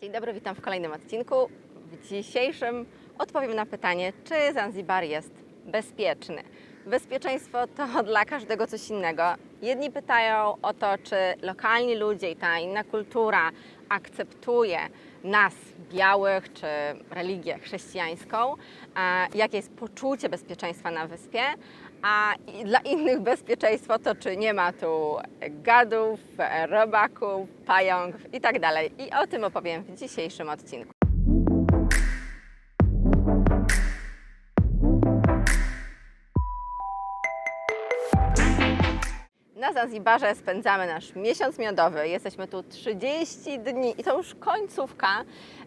Dzień dobry, witam w kolejnym odcinku. W dzisiejszym odpowiem na pytanie, czy Zanzibar jest bezpieczny. Bezpieczeństwo to dla każdego coś innego. Jedni pytają o to, czy lokalni ludzie i ta inna kultura akceptuje nas, białych, czy religię chrześcijańską, jakie jest poczucie bezpieczeństwa na wyspie, a dla innych bezpieczeństwo to, czy nie ma tu gadów, robaków, pająków i tak. I o tym opowiem w dzisiejszym odcinku. Na Zanzibarze spędzamy nasz miesiąc miodowy. Jesteśmy tu 30 dni i to już końcówka.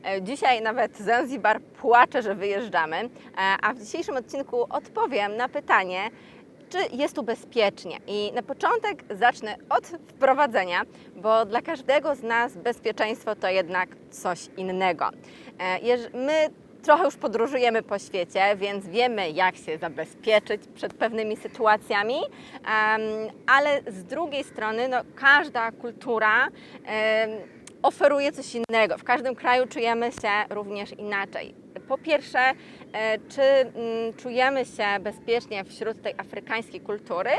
E, Dzisiaj nawet Zanzibar płacze, że wyjeżdżamy. E, A w dzisiejszym odcinku odpowiem na pytanie, czy jest tu bezpiecznie. I na początek zacznę od wprowadzenia, bo dla każdego z nas bezpieczeństwo to jednak coś innego. E, My trochę już podróżujemy po świecie, więc wiemy, jak się zabezpieczyć przed pewnymi sytuacjami, ale z drugiej strony no, każda kultura oferuje coś innego. W każdym kraju czujemy się również inaczej. Po pierwsze, e, czy mm, czujemy się bezpiecznie wśród tej afrykańskiej kultury?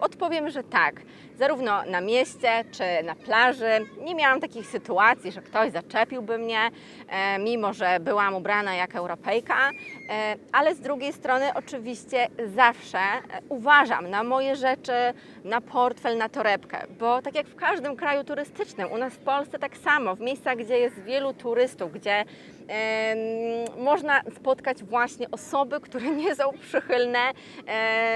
Odpowiem, że tak. Zarówno na mieście czy na plaży. Nie miałam takich sytuacji, że ktoś zaczepiłby mnie, e, mimo że byłam ubrana jak Europejka. E, ale z drugiej strony, oczywiście, zawsze e, uważam na moje rzeczy, na portfel, na torebkę, bo tak jak w każdym kraju turystycznym, u nas w Polsce tak samo, w miejscach, gdzie jest wielu turystów, gdzie można spotkać właśnie osoby, które nie są przychylne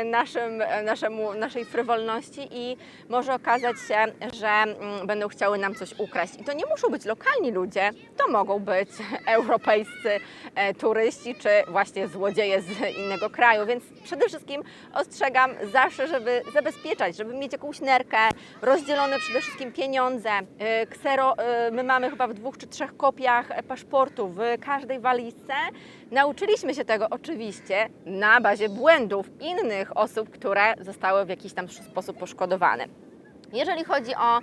naszym, naszemu, naszej frywolności i może okazać się, że mm, będą chciały nam coś ukraść. I to nie muszą być lokalni ludzie, to mogą być europejscy e, turyści czy właśnie złodzieje z innego kraju, więc przede wszystkim ostrzegam zawsze, żeby zabezpieczać, żeby mieć jakąś nerkę, rozdzielone przede wszystkim pieniądze, e, ksero, e, my mamy chyba w dwóch czy trzech kopiach paszportu w każdej walizce. Nauczyliśmy się tego oczywiście na bazie błędów innych osób, które zostały w jakiś tam sposób poszkodowane. Jeżeli chodzi o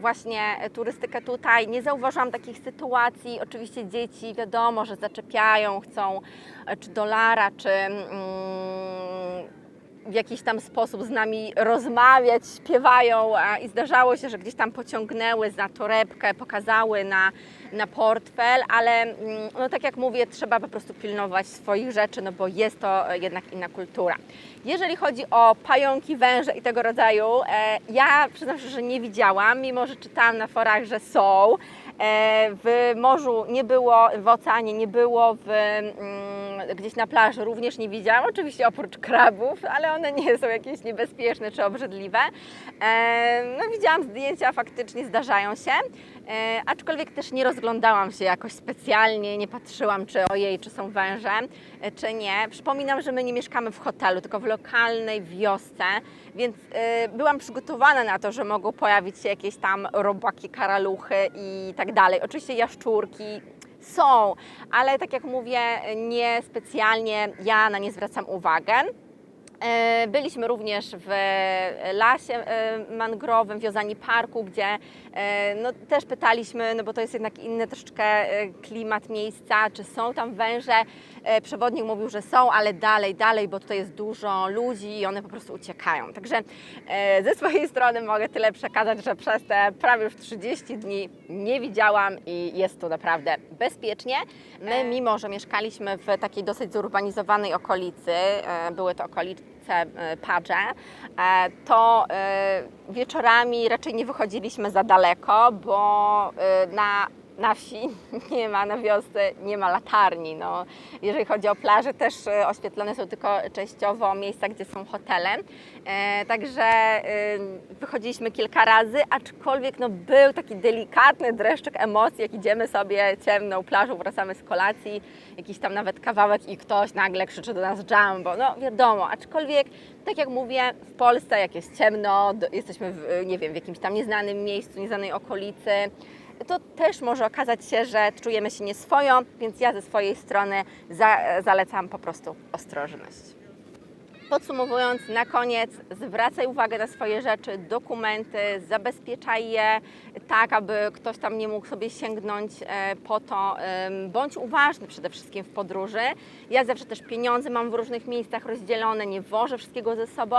właśnie turystykę tutaj, nie zauważyłam takich sytuacji. Oczywiście dzieci wiadomo, że zaczepiają, chcą e, czy dolara, czy mm, w jakiś tam sposób z nami rozmawiać, śpiewają i zdarzało się, że gdzieś tam pociągnęły za torebkę, pokazały na, na portfel, ale mm, no tak jak mówię, trzeba po prostu pilnować swoich rzeczy, no bo jest to jednak inna kultura. Jeżeli chodzi o pająki, węże i tego rodzaju, e, ja przyznam się, że nie widziałam, mimo że czytałam na forach, że są. E, w morzu nie było, w oceanie nie było, w, mm, gdzieś na plaży również nie widziałam, oczywiście oprócz krabów, ale one nie są jakieś niebezpieczne czy obrzydliwe. No, widziałam zdjęcia, faktycznie zdarzają się, e, aczkolwiek też nie rozglądałam się jakoś specjalnie, nie patrzyłam, czy ojej, czy są węże, e, czy nie. Przypominam, że my nie mieszkamy w hotelu, tylko w lokalnej wiosce, więc e, byłam przygotowana na to, że mogą pojawić się jakieś tam robaki, karaluchy i tak dalej. Oczywiście jaszczurki, są, ale tak jak mówię, nie specjalnie ja na nie zwracam uwagę. E, Byliśmy również w lasie e, mangrowym, w Jozani Parku, gdzie e, no, też pytaliśmy, no bo to jest jednak inny troszeczkę klimat miejsca, czy są tam węże. E, Przewodnik mówił, że są, ale dalej, dalej, bo tutaj jest dużo ludzi i one po prostu uciekają. Także e, ze swojej strony mogę tyle przekazać, że przez te prawie już 30 dni nie widziałam i jest tu naprawdę bezpiecznie. My, mimo że mieszkaliśmy w takiej dosyć zurbanizowanej okolicy, e, były to okolice e, Padże, e, to e, wieczorami raczej nie wychodziliśmy za daleko, bo e, na na wsi nie ma, na wiosce nie ma latarni. No, jeżeli chodzi o plaże, też e, oświetlone są tylko częściowo miejsca, gdzie są hotele. E, także e, wychodziliśmy kilka razy, aczkolwiek no, był taki delikatny dreszczyk emocji, jak idziemy sobie ciemną plażą, wracamy z kolacji, jakiś tam nawet kawałek i ktoś nagle krzyczy do nas jumbo. No wiadomo, aczkolwiek tak jak mówię, w Polsce jak jest ciemno, jesteśmy w, nie wiem, w jakimś tam nieznanym miejscu, nieznanej okolicy, to też może okazać się, że czujemy się nieswojo, więc ja ze swojej strony za, zalecam po prostu ostrożność. Podsumowując, na koniec zwracaj uwagę na swoje rzeczy, dokumenty, zabezpieczaj je tak, aby ktoś tam nie mógł sobie sięgnąć e, po to. Bądź uważny przede wszystkim w podróży. Ja zawsze też pieniądze mam w różnych miejscach rozdzielone, nie wożę wszystkiego ze sobą.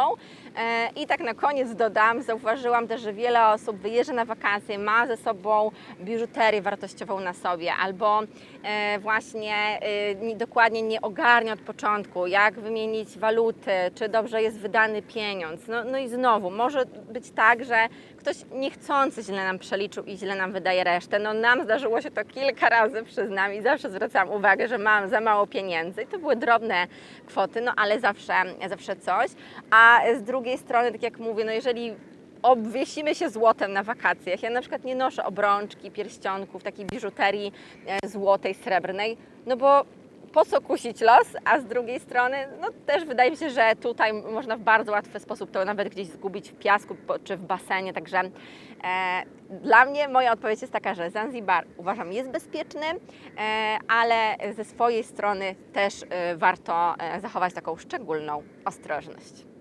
E, I tak na koniec dodam, zauważyłam też, że wiele osób wyjeżdża na wakacje, ma ze sobą biżuterię wartościową na sobie albo e, właśnie nie- dokładnie nie ogarnia od początku, jak wymienić waluty, czy dobrze jest wydany pieniądz. No, no i znowu, może być tak, że ktoś niechcący źle nam przeliczył i źle nam wydaje resztę. No nam zdarzyło się to kilka razy, przyznam, i zawsze zwracałam uwagę, że mam za mało pieniędzy. I to były drobne kwoty, no ale zawsze, zawsze coś. A z drugiej strony, tak jak mówię, no jeżeli obwiesimy się złotem na wakacjach. Ja na przykład nie noszę obrączki, pierścionków, takiej biżuterii e, złotej, srebrnej, no bo po co kusić los, a z drugiej strony, no też wydaje mi się, że tutaj można w bardzo łatwy sposób to nawet gdzieś zgubić w piasku czy w basenie, także e, dla mnie moja odpowiedź jest taka, że Zanzibar uważam jest bezpieczny, e, ale ze swojej strony też e, warto e, zachować taką szczególną ostrożność.